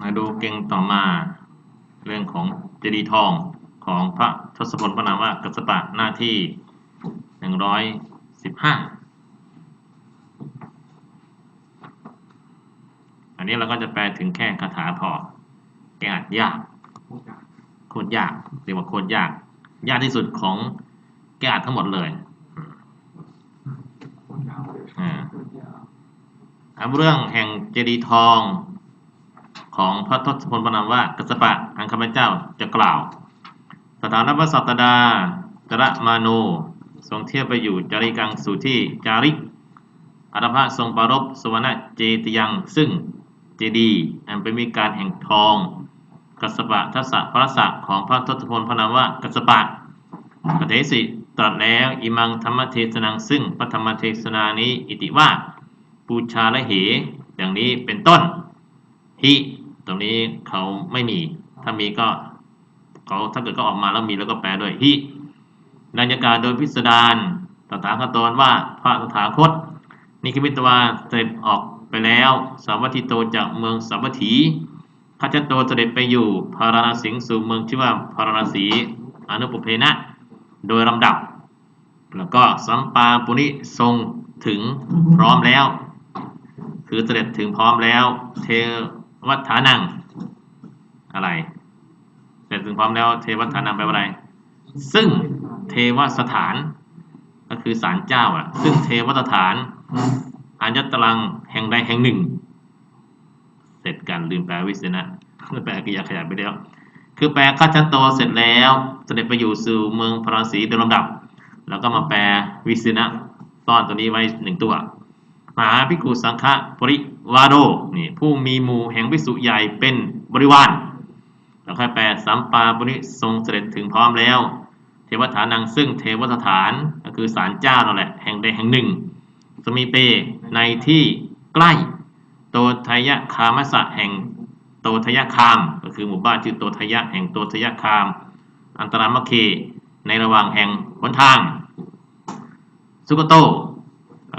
มาดูเก่งต่อมา เรื่องของเจดีย์ทองของพระทศพลพระนามว่ากัสสปะหน้าที่หนึ่งร้อยสิบห้าอันนี้เราก็จะแปลถึงแค่คาถาพอแกอาจยากโคตรยากเรียกว่าโคตรยาก ยากที่สุดของแกอาจทั้งหมดเลยอ่าเอาเรื่องแห่งเจดีย์ทอง ของพระทศพลพนามว่ากัสปะอันข้าเจ้าจะกล่าว สถานพระสัตดาจระมาโนทรงเทียบไปอยู่จาริกังสู่ที่จาริกอัตภะทรงปรบสวรรณเจติยัง ซึ่งเจดีอันเป็นวิการแห่งทอง กัสปะทัสสะพระสะของพระทศพลพนามว่ากัสปะกเทสิตรัสแล้วอิมังธรรมเทศนังซึ่งพระธรรมเทศนานี้อิติว่าปูชาและเห อย่างนี้เป็นต้น หิ ตรงนี้เขาไม่มี ถ้ามีก็เขาถ้าเกิดก็ออกมาแล้วมีแล้วก็แปลด้วยหินัยการโดยพิสดารตถาคตนว่าพระตถาคต นิคิมิตวาเสด็จออกไปแล้ว สาวัตถิโตจากเมืองสาวัตถีข้าโตเสด็จไปอยู่พาราณสิงสู่เมืองชื่อว่าพาราณสีอนุปเพนะ โดยลำดับ แล้วก็สัมปาปุนิทรงถึงพร้อมแล้ว คือเสด็จถึงพร้อมแล้ว เท วัฏฐานัง อะไร เสร็จถึงพร้อมแล้วเทวัฏฐานังแปลว่าอะไร ซึ่งเทวสถาน ก็คือศาลเจ้าอะซึ่งเทวสถานอัญญตรังแห่งใดแห่งหนึ่ง เสร็จกันลืมแปลวิเศษนะแปลกิยาขยายไปแล้ว คือแปลข้าชันโตเสร็จแล้วเสด็จไปอยู่สู่เมืองพระราศีโดยลำดับ แล้วก็มาแปลวิเศษนะซ่อนตัวนี้ไว้หนึ่งตัว มหาภิกขุสังฆปริวาโดนี่ผู้มีหมู่แห่งวิสุใหญ่เป็นบริวารแล้วค่อยแปลสัมปาปุริทรงเสด็จถึงพร้อมแล้ว เทวฐานังซึ่งเทวสถานก็คือศาลเจ้านั่นแหละแห่งใดแห่งหนึ่ง สมีเปในที่ใกล้โตทยะคามสะแห่งโตทยะคาม ก็คือหมู่บ้านชื่อโตทยะแห่งโตทยะคาม อันตรามเคในระหว่างแห่งหนทาง สุกโต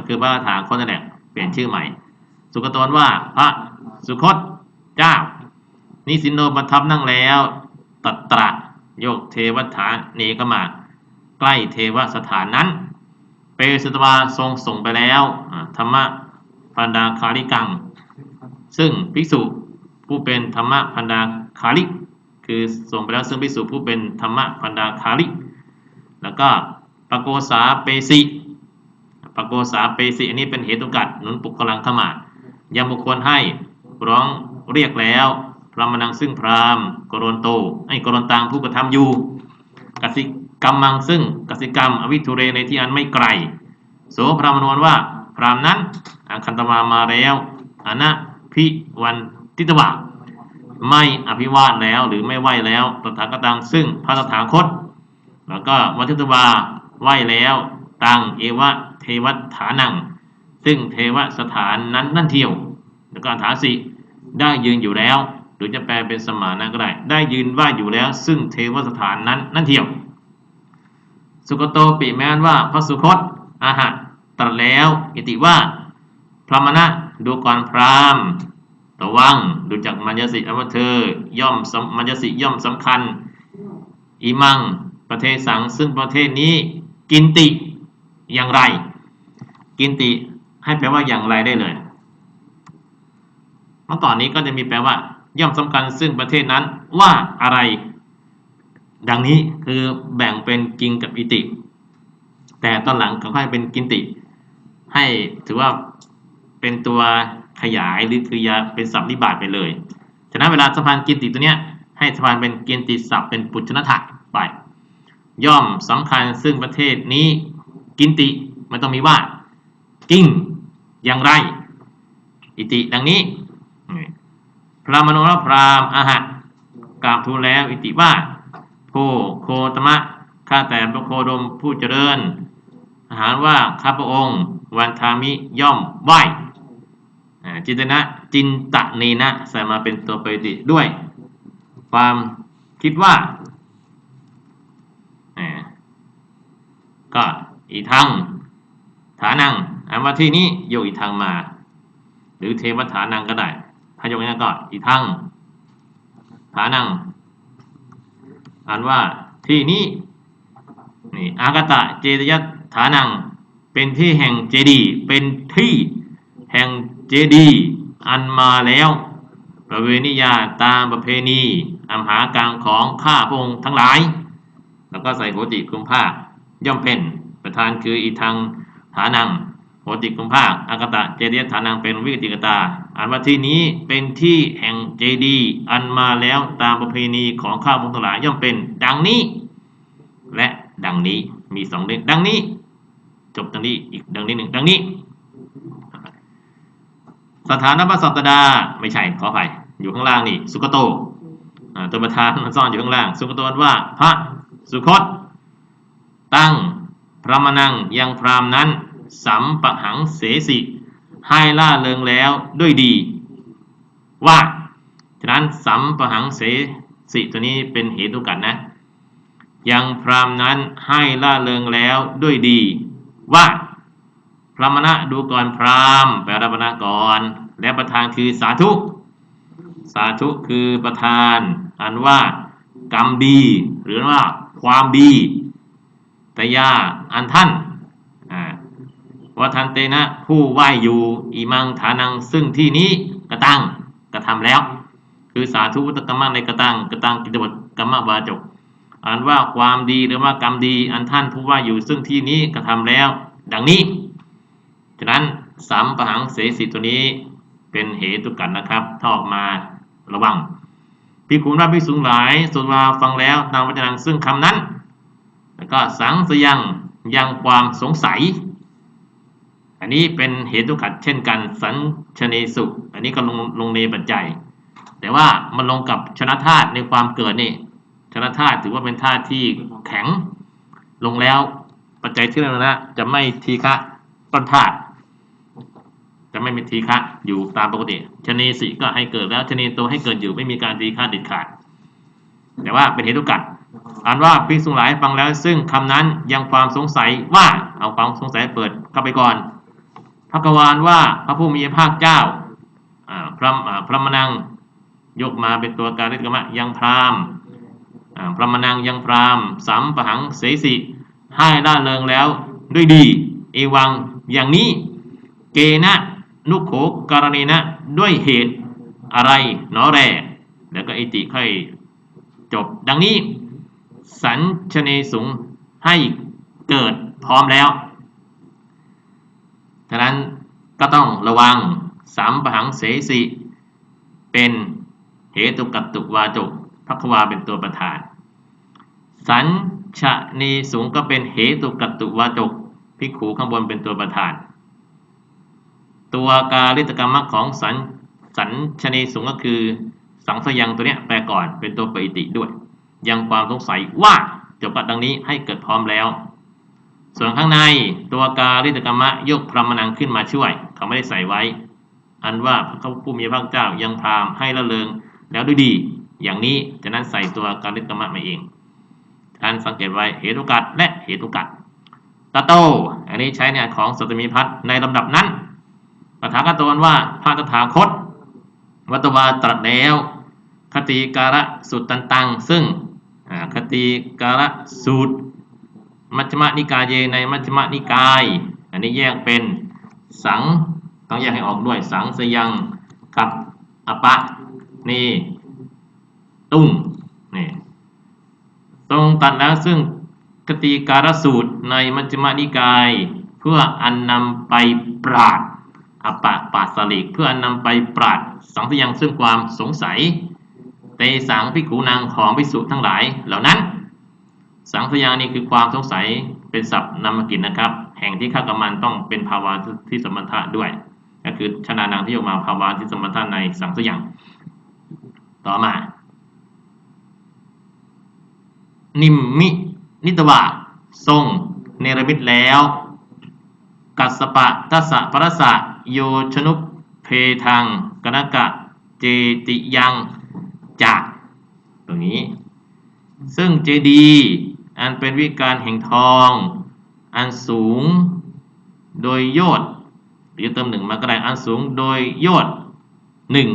คือพระถาคตนั่นแหละเปลี่ยนชื่อใหม่ สุกโตนว่าพระสุคตเจ้า นิสินโนประทับนั่งแล้ว ตัตระโยกเทวฐานเนกมา ใกล้เทวสถานนั้น เปสุตวาทรงส่งไปแล้วธรรมะพันดาคาริกัง ซึ่งภิกษุผู้เป็นธรรมะพันดาคาริกคือส่งไปแล้วซึ่งภิกษุผู้เป็นธรรมะพันดาคาริกแล้วก็ปโกษาเปสิ ปโกษาเปสิอันนี้เป็นเหตุกัดหนุนปุกกลังขมายังบุคคลให้ร้องเรียกแล้วพระมนังซึ่งพรามกรณโตไอ้กรณตังผู้กระทำอยู่กสิกรรมังซึ่งกสิกรรม อวิทุเรในที่อันไม่ไกล โสพรามนวนว่า พรามนั้นอังคันตมามาแล้วอนะพิวันทิตวะไม่อภิวาทแล้วหรือไม่ไหวแล้วตถาคตังซึ่งพระตถาคต แล้วก็วัทิตวาไหวแล้วตังเอวะ วฐานัง ซึ่งเทวสถานนั้นนั่นเที่ยว แล้วก็ฐาสิได้ยืนอยู่แล้ว หรือจะแปลเป็นสมานะก็ได้ ได้ยืนว่าอยู่แล้ว ซึ่งเทวสถานนั้นนั่นเที่ยว สุกโตปิแม้นว่าพระสุคตอาหะตรัสแล้ว อิติว่าพระมณะดูก่อนพรามณ์ระวังดูจากมัญญสิอันว่าเธอย่อมสมัญญสิย่อมสำคัญอิมังประเทศสังซึ่งประเทศนี้กินติอย่างไร กินติให้แปลว่าอย่างไรได้เลย เมื่อก่อนนี้ก็จะมีแปลว่า ย่อมสำคัญซึ่งประเทศนั้นว่าอะไร ดังนี้คือแบ่งเป็นกิงกับอิติ แต่ตอนหลังเขาให้เป็นกินติ ให้ถือว่าเป็นตัวขยายหรือคือยาเป็นสับนิบาตไปเลย ฉะนั้นเวลาสะพานกินติตัวเนี้ยให้สะพานเป็นกินติศัพท์เป็นปุจชนถะไป ย่อมสำคัญซึ่งประเทศนี้กินติมันต้องมีว่า กิ้งอย่างไร อิติดังนี้ พระมโนรพรามอาหะกราบทูลแล้ว อิติว่าโพโคตมะข้าแต่พระโคดมผู้เจริญ อาหารว่าข้าพระองค์วันทามิย่อมไหวจิตนะจินตะเนนะใส่มาเป็นตัวปฏิด้วย ความคิดว่าก็อีทังฐานัง อันว่าที่นี้โยกอีทังมา หรือเทวฐานังก็ได้ถ้ายกนี้ก็อีทังฐานังอ่านว่าที่นี้นี่อากตะเจตยฐานังเป็นที่แห่งเจดีเป็นที่แห่งเจดีอันมาแล้ว ประเวณียาตามประเพณีอัมหากังของข้าพระองค์ทั้งหลาย แล้วก็ใส่โหติคุมภาคย่อมเป็นประธานคืออีทางฐานัง โหติคุมภาคอากตะเจดียฐานังเป็นวิกติกตา อันว่าที่นี้เป็นที่แห่งเจดีอันมาแล้วตามประเพณีของข้าพระองค์ทลายย่อมเป็น ดังนี้ และดังนี้มีสองเรื่องดังนี้ จบดังนี้อีกดังนี้หนึ่งดังนี้ สถานพระสัปดาไม่ใช่ขออภัยอยู่ข้างล่างนี่สุกโตตัวประธานมันซ่อนอยู่ข้างล่าง สุกโตว่า พระสุคตตั้งพระมนังยังพรามนั้น สัมปะหังเสสิ ให้ล่าเริงแล้วด้วยดี ว่าฉะนั้นสัมปะหังเสสิตัวนี้เป็นเหตุกันนะ ยังพรามนั้นให้ล่าเริงแล้วด้วยดี ว่าพระมณะดูก่อนพราหมณ์แปลรับมณะก่อน และประธานคือสาธุ สาธุคือประธาน อันว่ากรรมดี หรือว่าความดีตยาอันท่าน ว่าทันเตนะผู้ไหวอยู่อิมังฐานังซึ่งที่นี้กระตังกระทำแล้ว คือสาธุวุตกรรมะในกระตังกระตังกิจวัตรกรรมวาจกอ่านว่าความดีหรือว่ากรรมดีอันท่านผู้ว่าอยู่ซึ่งที่นี้กระทำแล้ว ดังนี้ ฉะนั้นสัมปะหังเสสิตัวนี้เป็นเหตุกันนะครับถ้าออกมาระวังพิคุณว่าพิสูงหลายสุราฟังแล้วตามวัจนังซึ่งคำนั้น แล้วก็สังสยังยังความสงสัย อันนี้เป็นเหตุขัดเช่นกันสัญชเนสุ อันนี้ก็ลงลงในปัจจัย แต่ว่ามันลงกับชนะธาตุในความเกิดนี่ ชนะธาตุถือว่าเป็นธาตุที่แข็งลงแล้วปัจจัยที่เรานะจะไม่ทีฆะต้นธาตุจะไม่มีทีฆะอยู่ตามปกติชนีสิก็ให้เกิดแล้วชนีโตให้เกิดอยู่ไม่มีการทีฆะเด็ดขาด แต่ว่าเป็นเหตุกัดอ่านว่าภิกษุหลายฟังแล้ว ซึ่งคำนั้นยังความสงสัยว่าเอาความสงสัยเปิดเข้าไปก่อน พระกวานว่าพระผู้มีพระภาคเจ้าพระพระมนังยกมาเป็นตัวการิกรรมะยังพรามพระมนังยังพรามสัมปะหังเสสิให้ล่าเริงแล้วด้วยดี เอวังอย่างนี้ เกนะนุโขกรณีนะด้วยเหตุอะไรหนอแรแล้วก็อิติค่อยจบดังนี้ สัญชเนสุงให้เกิดพร้อมแล้ว ฉะนั้นก็ต้องระวังสามปหังเสสิ เป็นเหตุกัตตุวาจกพักวาเป็นตัวประธาน สัญชเนสุงก็เป็นเหตุกัตตุวาจกพิกขูข้างบนเป็นตัวประธาน ตัวกาลิตกรรมของสัญสัญชเนสุงก็คือ สังสยังตัวเนี้ยแปลก่อนเป็นตัวปริติด้วย ยังความสงสัยว่าจบกับดังนี้ให้เกิดพร้อมแล้ว ส่วนข้างในตัวกาลิตกรรมะยกพรหมนังขึ้นมาช่วย เขาไม่ได้ใส่ไว้ อันว่าพระผู้มีพระเจ้ายังพรามให้ละเริงแล้วด้วยดี อย่างนี้จะนั้นใส่ตัวกาลิตกรรมะมาเองท่านสังเกตไว้เหตุกัดและเหตุกัดตะโต อันนี้ใช้ในของสัตมีพัฒในลำดับนั้นปถากตนว่าพระตถาคต วัตวาตรัสแล้วคติการะสุตตันตัง ซึ่งคติการะสูตร มัชฌิมนิกายเยในมัชฌิมนิกาย อันนี้แยกเป็นสังต้องแยกให้ออกด้วยสังสยังกับอปะนี่ตุ้งนี่ทรงตัดแล้วซึ่งคติการสูตรในมัชฌิมนิกาย เพื่ออันนำไปปราดอปะปาสลิกเพื่ออันนำไปปราดสังสยังซึ่งความสงสัยเตสังพิกูนางของพิสุทั้งหลายเหล่านั้น สังสยังนี่คือความสงสัยเป็นศัพท์นามกิจนะครับ แห่งที่ข้ากรรมันต้องเป็นภาวะที่สมถะด้วย ก็คือชนานางที่ออกมาภาวะที่สมถะในสังสยังต่อมา นิมมิ นิตวะ ทรง เนรมิตแล้ว กัสปะทัสสะปรสะ โยชนุเพทังกนกะ เจติยังจากตรงนี้ ซึ่งเจดี อันเป็นวิการแห่งทอง อันสูงโดยยอดหรือเติมหนึ่งมาก็ได้อันสูงโดยยอดหนึ่ง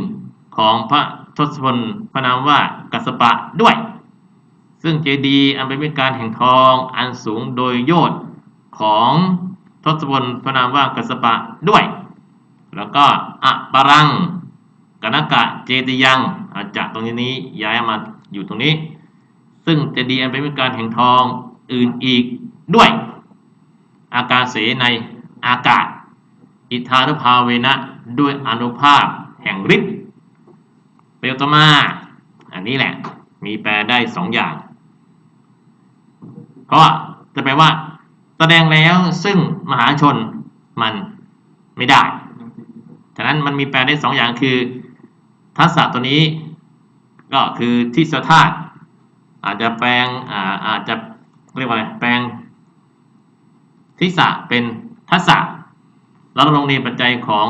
ของพระทศพลพระนามว่ากัสปะด้วย ซึ่งเจดีย์อันเป็นวิการแห่งทอง อันสูงโดยโยชน์ของทศพลพระนามว่ากัสปะด้วย แล้วก็อะปรังกนกะเจติยังอาจากตรงนี้ย้ายมาอยู่ตรงนี้ ซึ่งเจดีอันเป็นวิการแห่งทองอื่นอีกด้วย อากาเสในอากาศ อิทธานุภาเวนะด้วยอนุภาพแห่งฤทธิ์เปลตมา อันนี้แหละ มีแปลได้สองอย่าง ก็จะแปลว่า แสดงแล้วซึ่งมหาชนมันไม่ได้ ฉะนั้นมันมีแปลได้สองอย่างคือ ทัศนะตัวนี้ ก็คือที่สธาตุ อาจจะแปลงอ่าอาจจะเรียกว่าอะไรแปลงทิสะเป็นทัศะแล้วลงในปัจจัยของ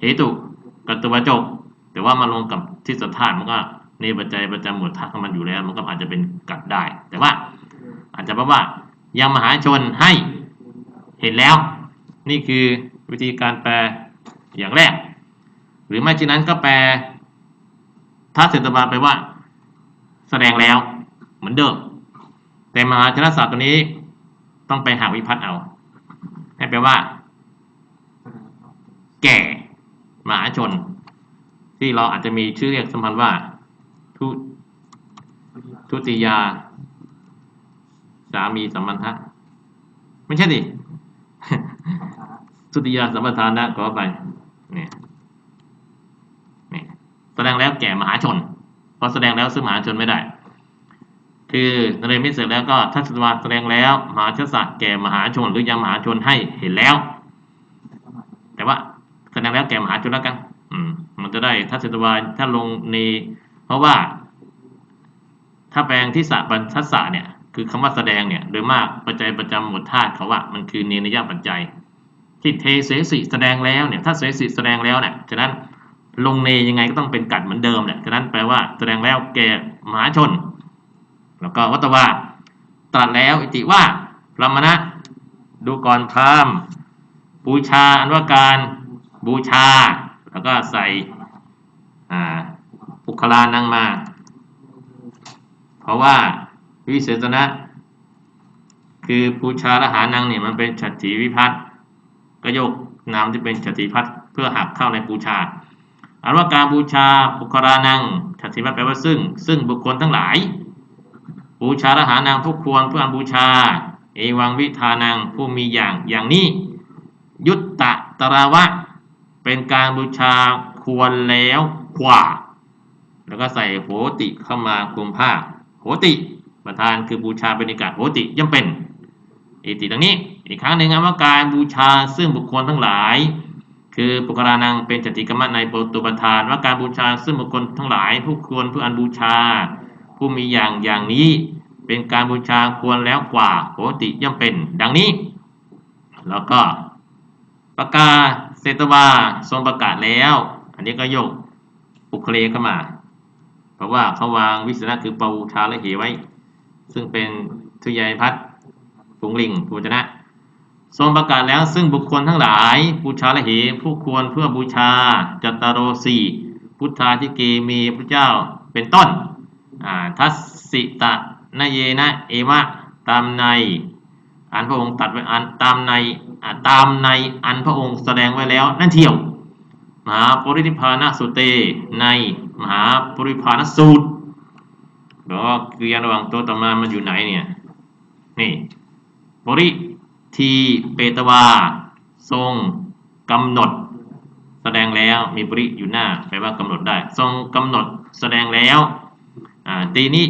เหตุกัตตุวจกแต่ว่ามาลงกับที่สธาตุมันก็ในปัจจัยประจำหมวดทัศน์ของมันอยู่แล้ว มันก็อาจจะเป็นกัดได้ แต่ว่า อาจจะแปลว่ายังมหาชนให้เห็นแล้ว นี่คือวิธีการแปลอย่างแรก หรือไม่ฉะนั้นก็แปลทัศเสตบาไปว่า แสดงแล้วเหมือนเดิม แต่มหาชนศาสตร์ตัวนี้ต้องไปหาวิพัฒน์เอาให้แปลว่า แก่มหาชน ที่เราอาจจะมีชื่อเรียกสมพันธ์ว่า ทุทุติยา สามีสัมพันธะไม่ใช่ดิทุติยาสัมปทานะก็ไปเนี่ยเนี่ยแสดงแล้วแก่มหาชน พอแสดงแล้วซึ่งมหาชนไม่ได้ คือนเรมิตรเสร็จแล้วก็ทัศวาแสดงแล้วมหาชสัตแก่มหาชนหรือยังมหาชนให้เห็นแล้ว แต่ว่าแสดงแล้วแก่มหาชนแล้วกัน อืม มันจะได้ทัศวาถ้าลงในเพราะว่า ถ้าแปลงที่สะบรรทัสสะเนี่ย คือคำว่าแสดงเนี่ย โดยมากปัจจัยประจำหมวดธาตุเขาว่ามันคือเนนยปัจจัยที่เทเสสิแสดงแล้วเนี่ย ถ้าเสสิแสดงแล้วเนี่ยฉะนั้น ลงเนยังไงก็ต้องเป็นกัดเหมือนเดิมเนี่ยฉะนั้นแปลว่าแสดงแล้วแกมหาชน แล้วก็วัตวาตรัสแล้วอิติว่าพระมณะดูก่อนพรามบูชาอันว่าการบูชา แล้วก็ใส่อ่าปุคลานังมา เพราะว่าวิเศษณะคือบูชาละหานังเนี่ยมันเป็นฉัตรีวิพัตน์ก็ยกนามที่เป็นฉัตรีพัฒน์เพื่อหักเข้าในบูชา อันว่าการบูชาปุคลานังฉัตรถีพันแปลว่าซึ่ง ซึ่งบุคคลทั้งหลาย บูชาละหานางผู้ควรเพื่อบูชา เอวังวิธานังผู้มีอย่างอย่างนี้ ยุตตะตราวะ เป็นการบูชาควรแล้วกว่า แล้วก็ใส่โหติเข้ามาคลุมผ้าโหติประธานคือบูชาเป็นนิกาศโหติย่อมเป็นอิติดังนี้อีกครั้งหนึ่งว่าการบูชาซึ่งบุคคลทั้งหลาย คือปุกรานังเป็นจติกรรมในปตุปทาน ว่าการบูชาซึ่งบุคคลทั้งหลาย ผู้ควรเพื่ออันบูชา ผู้มีอย่างอย่างนี้ เป็นการบูชาควรแล้วกว่าโหติย่อมเป็น ดังนี้ แล้วก็ประกาศเศตวาทรงประกาศแล้ว อันนี้ก็ยกปุคเลเข้ามา เพราะว่าเขาวางวิสนะคือปูชาและเหไว้ ซึ่งเป็นทุยายพัฒน์ฝูงลิงภูชนะ ทรงประกาศแล้วซึ่งบุคคลทั้งหลาย บูชาและเหผู้ควรเพื่อบูชาจัตตารโรสีพุทธาธิเกมีพระเจ้าเป็นต้นทัศสิตะนเยนะ เอวะตามใน อันพระองค์ตัดไว้อันตามในตามในอันพระองค์แสดงไว้แล้ว นั่นเที่ยว มหาปรินิพานสุเต ในมหาปรินิพานสูตรแล้วก็คือยานระหว่างตัวต่อมามันอยู่ไหนเนี่ย นี่ปริ ที่เปตวา ทรงกำหนด แสดงแล้วมีปริอยู่หน้าแปลว่ากำหนดได้ ทรงกำหนดแสดงแล้วตีนิ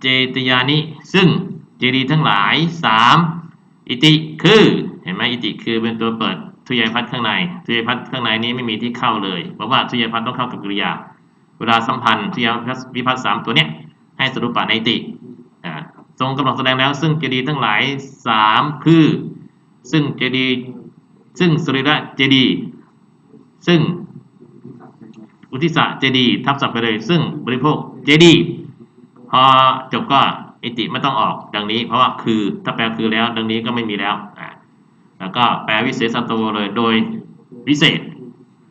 เจตยานิ ซึ่งเจดีทั้งหลายสามอิติคือเห็นไหมอิติคือเป็นตัวเปิดทุยพัฒน์ข้างในทุยพัฒน์ข้างในนี้ไม่มีที่เข้าเลยเพราะว่าทุยพัฒน์ต้องเข้ากับกริยา เวลาสัมพันธ์ทุยพัดวิพัฒน์สามตัวเนี้ยให้สรุปปะในติทรงกำหนดแสดงแล้วซึ่งเจดีทั้งหลายสามคือ ซึ่งเจดีซึ่งสรีระเจดีซึ่งอุทิศะเจดีทับศัพท์ไปเลย ซึ่งบริโภคเจดีพอจบก็อิติไม่ต้องออกดังนี้ เพราะว่าคือถ้าแปลคือแล้ว ดังนี้ก็ไม่มีแล้วอ่าแล้วก็แปลวิเศษสัตโตเลยโดยวิเศษ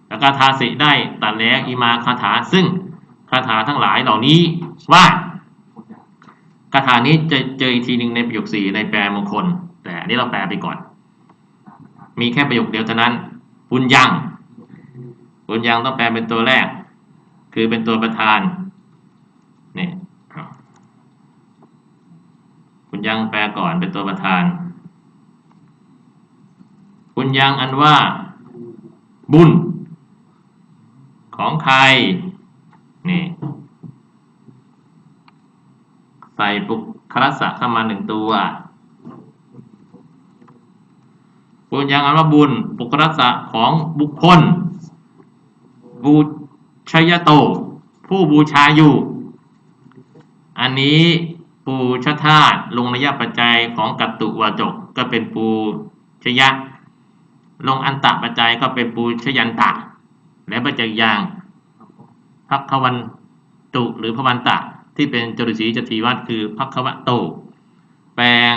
แล้วก็ทาสิได้ตัดแล้วอีมาคาถา ซึ่งคาถาทั้งหลายเหล่านี้ว่าคาถานี้จะเจออีกทีหนึ่งในประโยคสี่ในแปลมงคล แต่นนี้เราแปลไปก่อน มีแค่ประโยคเดียวเท่านั้นบุญยังบุญยังต้องแปลเป็นตัวแรก คือเป็นตัวประธานนี่บุญยังแปลก่อนเป็นตัวประธานบุญยังอันว่า บุญ ของใครนี่ใส่ปุคลัสสะเข้ามาหนึ่งตัว บุญยังอันว่าบุญปุคลัสะของบุคคล บูชยโต ผู้บูชาอยู่ อันนี้ปูชธาตุลงระยะปัจจัยของกัตตุวาจกก็เป็นปูชยะ ลงอันตะปัจจัยก็เป็นปูชยันตะ และปัจจัยยางพักขวันตุหรือพวันตะ ที่เป็นจรุสีจตีวัดคือพักขวะโต แปลง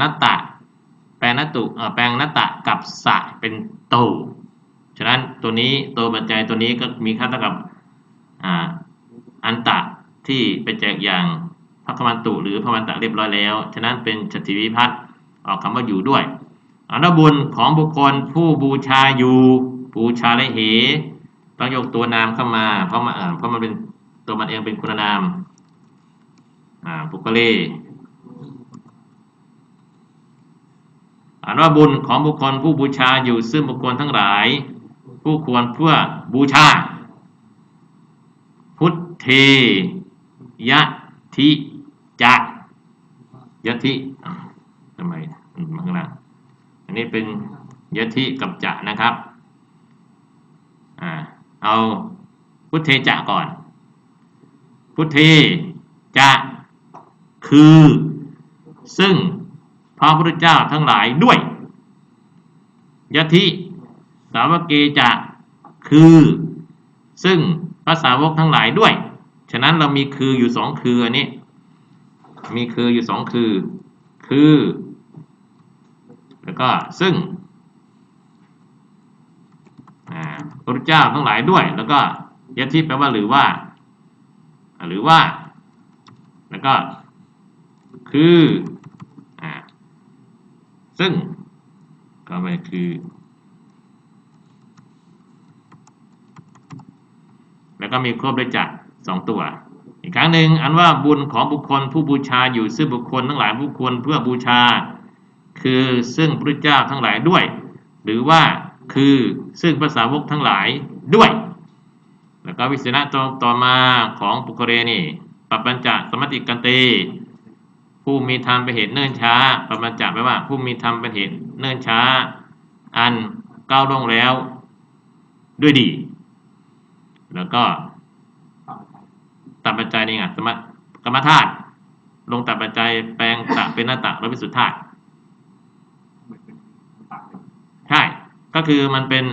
นัตตะ แปลงนัตตุแปลงนัตตะกับสะเป็นโตฉะนั้นตัวนี้ตัวปัจจัยตัวนี้ก็มีค่าเท่ากับอันตะที่เป็นแจกอย่างพักขวันตุหรือพวันตะเรียบร้อยแล้ว ฉะนั้นเป็นจติวิพัฒน์ออกคำว่าอยู่ด้วยอนบุญของบุคคลผู้บูชาอยู่บูชาและเหต้องยกตัวนามเข้ามา เพราะมาอ่าเพราะมันเป็นตัวมันเองเป็นคุณนามอ่าบุคเล อ่านว่าบุญของบุคคลผู้บูชาอยู่ซึ่งบุคคลทั้งหลาย ผู้ควรเพื่อบูชา พุทเทยะทิจะยะทิทำไมมันข้างล่างอันนี้เป็นยะทิกับจะนะครับอ่าเอาพุทเทจะก่อน พุทเทจะคือ ซึ่ง ระพุทธเจ้าทั้งหลายด้วยยะทิสาวกเกจะคือ ซึ่งพระสาวกทั้งหลายด้วย ฉะนั้นเรามีคืออยู่สองคืออันนี้ มีคืออยู่สองคือ คือ แล้วก็ซึ่งพระพุทธเจ้าทั้งหลายด้วย แล้วก็ยะทิแปลว่าหรือว่า หรือว่า แล้วก็ คือ ซึ่งก็ไปคือ แล้วก็มีควบด้วยจักรสองตัว อีกครั้งหนึ่งอันว่าบุญของบุคคลผู้บูชาอยู่ซึ่งบุคคลทั้งหลายบุคคลเพื่อบูชา คือซึ่งพระเจ้าทั้งหลายด้วย หรือว่าคือซึ่งภาษาวกทั้งหลายด้วย แล้วก็วิสนะต่อต่อมาของปุคเรนี่ปัปปัญจสมติกันเต ผู้มีธรรมเป็นเหตุเนิ่นช้าปัปปัญจะแปว่า ผู้มีธรรมเป็นเหตุเนิ่นช้า อันก้าวล่วงแล้ว ด้วยดี แล้วก็ตัดปัจจัยนี่ไงสมกรรมธาตุลงตัดปัจจัยแปลงตะเป็นหน้าตะและวิสุทธาตุใช่ ก็คือมันเป็น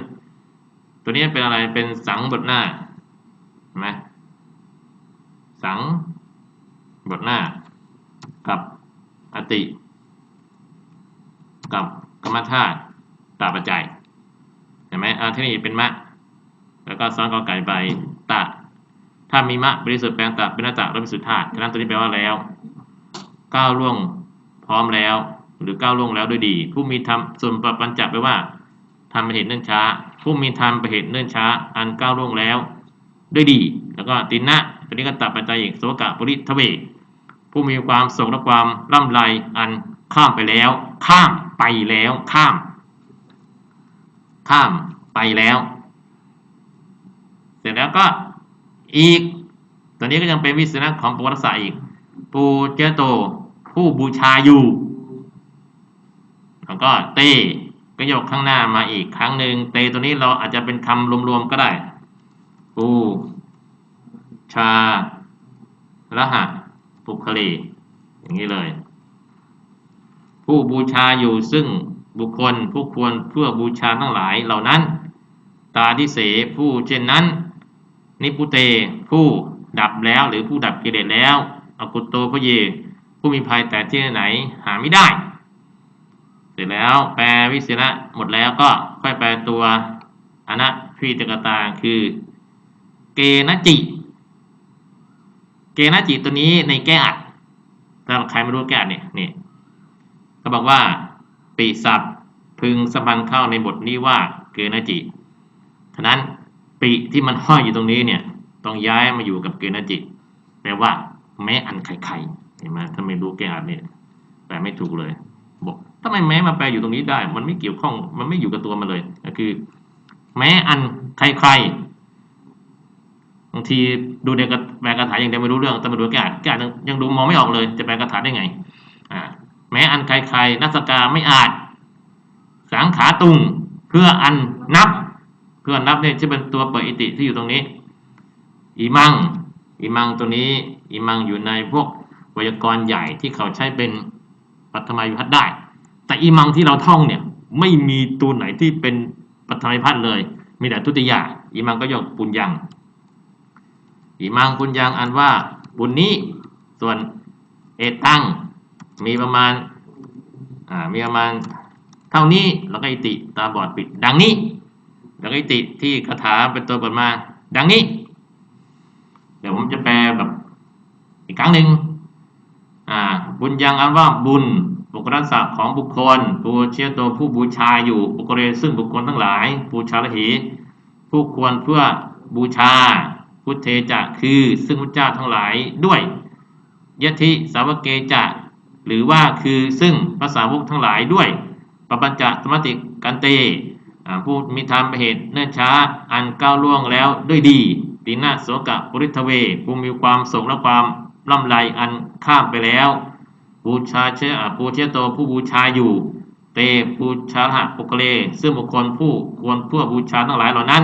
ตัวนี้เป็นอะไรเป็นสังบทหน้าเห็นไหมสังบทหน้า กับอติ กับกรรมธาตุตาปัจจัยเห็นไหมอาที่นี่เป็นมะ แล้วก็ซ้อนกอไก่ไปตะ ถ้ามีมะบริสุทธิ์แปลงตะเป็นหน้าตะและบริสุทธิ์ธาตุฉะนั้นตัวนี้แปลว่าแล้วก้าวล่วงพร้อมแล้ว หรือก้าวล่วงแล้วด้วยดี ผู้มีธรรมส่วนปปัญจับแปลว่าทำเป็นเหตุเนื่นช้า ผู้มีธรรมเป็นเหตุเนื่นช้า อันก้าวล่วงแล้วด้วยดี แล้วก็ตินะตัวนี้ก็ตัดปัจจัยอีกโสกะปริทเว ผู้มีความโศกและความร่ำไรอันข้ามไปแล้ว ข้ามไปแล้ว ข้าม ข้ามไปแล้ว เสร็จแล้วก็อีก ตัวนี้ก็ยังเป็นวิสนะของปวัตสาอีก ปูเจโต ผู้บูชาอยู่ แล้วก็เตก็ยกข้างหน้ามาอีกครั้งหนึ่งเตตัวนี้เราอาจจะเป็นคำรวมๆก็ได้ปูชาละหะ ปุคลี อย่างนี้เลย ผู้บูชาอยู่ซึ่งบุคคลผู้ควรเพื่อบูชาทั้งหลายเหล่านั้น ตาทิเสผู้เช่นนั้น นิพุเตผู้ดับแล้วหรือผู้ดับกิเลสแล้วอกุตโตพระเย ผู้มีภัยแต่ที่ไหนหาไม่ได้ เสร็จแล้วแปลวิสิระหมดแล้วก็ค่อยแปลตัวอนะพพี่ตกตาคือ เกณจิ เกณจิตัวนี้ในแก้อัดถ้าใครไม่รู้แก้อัดเนี่ยนี่ก็บอกว่าปีศัพท์พึงสมันเข้าในบทนี้ว่าเกณจิฉะนั้นปีที่มันห้อยอยู่ตรงนี้เนี่ยต้องย้ายมาอยู่กับเกณจิแปลว่าแม้อันไข่ๆเห็นไหมถ้าไม่รู้แก้อัดเนี่ยแปลไม่ถูกเลย บอกทำไมแม้มาแปลอยู่ตรงนี้ได้ มันไม่เกี่ยวข้องมันไม่อยู่กับตัวมันเลยก็คือ แม้อันใครๆ บางทีดูในกระแปลกระถาอยังได้ไม่รู้เรื่องแต่มาดูแก้แก้ยังดูมองไม่ออกเลยจะแปลกระถาได้ไงอ่าแม้อันใครๆนักสกาไม่อาจ สังขาตุงเพื่ออันนับ เพื่อนับเนี่ยจะเป็นตัวเปิดอิติที่อยู่ตรงนี้อีมังอีมังตัวนี้อีมังอยู่ในพวกไวยากรณ์ใหญ่ที่เขาใช้เป็นปัทมายุพัฒได้ แต่อีมังที่เราท่องเนี่ยไม่มีตัวไหนที่เป็นปัทมายุพัฒเลย มีแต่ทุติยาอีมังก็ยกปุญญังีมังปุญญังอันว่าบุญนี้ ส่วนเอตังมีประมาณอ่ามีประมาณเท่านี้แล้วก็อิติตาบอดปิด ดังนี้ แล้วก็อิติที่คาถาเป็นตัวเปิดมา ดังนี้ เดี๋ยวผมจะแปลแบบอีกครั้งหนึ่งอ่าบุญยังอันว่าบุญบุคลศักดิ์ของบุคคลปูเชียตัวผู้บูชาอยู่บุคคลซึ่งบุคคลทั้งหลายบูชาละเหผู้ควรเพื่อบูชา พุทเทจะคือซึ่งพระเจ้าทั้งหลายด้วยยะทิสาวเกจะหรือว่าคือซึ่งภาษาวกทั้งหลายด้วยปปัญจสมติกันเตผู้มีธรรมเหตุเนื่นช้าอันก้าวล่วงแล้วด้วยดีตีนาโสกะปุริทเวผู้มีความสุขและความล่ำไรอันข้ามไปแล้วบูชาเชปูเชโตผู้บูชาอยู่ เตบูชาหะปุกเลซึ่งบุคคลผู้ควรเพื่อบูชาทั้งหลายเหล่านั้น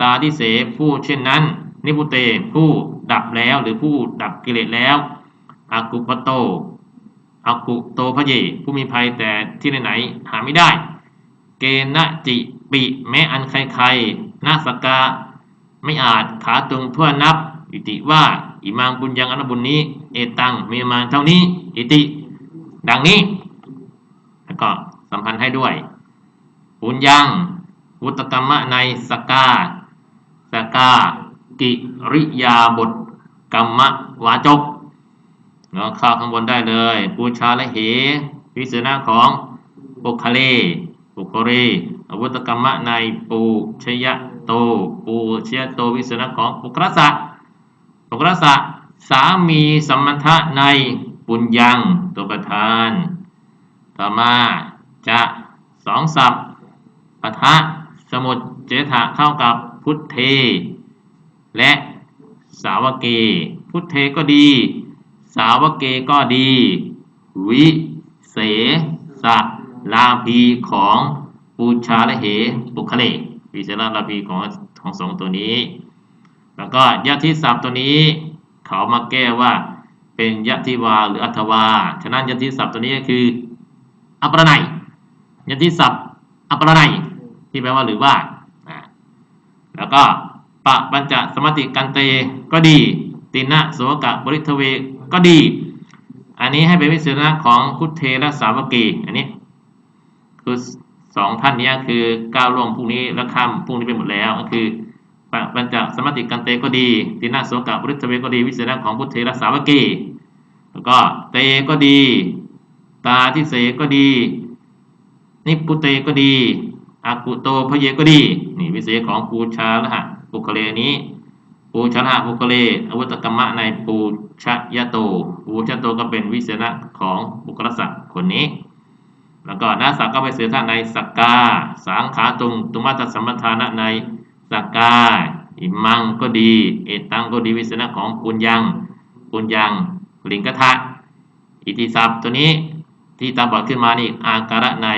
ตาทิเสผู้เช่นนั้น นิพุเตผู้ดับแล้วหรือผู้ดับกิเลสแล้วอากุปโตอากุโตพระเย ผู้มีภัยแต่ที่ไหนหาไม่ได้ เกณจิปิแม้อันใครๆนาสกาไม่อาจขาตรงเพื่อนับ อิติว่าอิมังบุญยังอนบุญนี้ เอตังมีมาเท่านี้ อิติ ดังนี้ แล้วก็สัมพันธ์ให้ด้วยบุญยังวุตกรรมะในสกาสกา กิริยาบทกรรมวาจกเนาะข้าข้างบนได้เลยปูชาและเหวิสนาของปุคเลปุคเรอาวุตกรรมะในปูชยะโต ปูชยะโตวิสนาของปุครสะปุครสะสามีสัมมันทะในปุญญังตัวประธาน ต่อมาจะสองสับปะทะสมุดเจถะเข้ากับพุทธเท และสาวเก พุทเทก็ดี สาวเกก็ดี วิเสสะลาภีของปูชาและเหปุคเลวิเสลาลาภีของของสองตัวนี้ แล้วก็ยะทิศัพท์ตัวนี้ เขามาแก้ว่าเป็นยะทิวาหรืออัทวา ฉะนั้นยะทิศัพท์ตัวนี้ก็คืออัปรนัยยะทิศัพท์อัปรนัยที่แปลว่าหรือว่า แล้วก็ ปะปัญจสมติกันเตก็ดี ตินะโสกะบริทเวก็ดี อันนี้ให้เป็นวิสุทธิของพุทเทและสาวกีอันนี้คือสองท่านนี้คือก้าวล่วงพรุ่งนี้แล้วข้ามพรุ่งนี้ไปหมดแล้วก็คือปะปัญจสมติกันเตก็ดี ตินะโสกะบริทเวก็ดี วิสุทธิของพุทเทและสาวกีแล้วก็เตก็ดี ตาทิเสก็ดี นิพุเตก็ดีอากุโตพระเยก็ดี นี่วิเศษของปูชาละหะ ปุคเลนี้ ปูชาละปุคเลอวุตกรรมะในปูชยโต ปูชยโตก็เป็นวิเศษของบุคลศักดิ์คนนี้ แล้วก็นาสักก็ไปเสียท่าในสักกา สังขาตุงตุมัตสัมปทานะในสักกา อิมังก็ดี เอตังก็ดีวิเศษของปุญญัง ปุญญังลิงกทะอิติศัพตัวนี้ที่ตามบอกขึ้นมานี่อาการะใน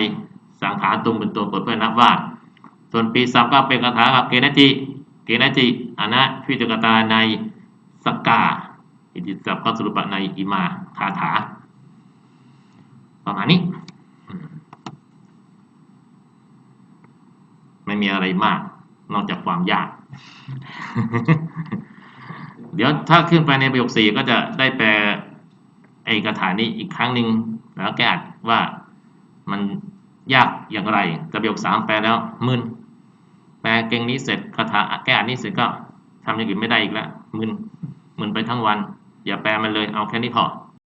สังขารตุงเป็นตัวเปิดเผยนับว่า ส่วนปีศัพก็เป็นคาถากับเกณจิ เกณจิอนะพิจกตาในสกกาอิติศัพท์ก็สรุปในอิมาคาถาประมาณนี้ ไม่มีอะไรมาก นอกจากความยาก เดี๋ยวถ้าขึ้นไปในประโยคสี่ก็จะได้แปลไอ้คาถานี้อีกครั้งหนึ่งแล้วแกอัดว่ามันยากอย่างไรกระเบียกสามแปลแล้วมึน ลเก่งนี้เสร็จคาถาแก้อันนี้เสร็จก็ทำอย่างอื่นไม่ได้อีกแล้วมึนมึนไปทั้งวัน อย่าแปลมันเลยเอาแค่นี้พอ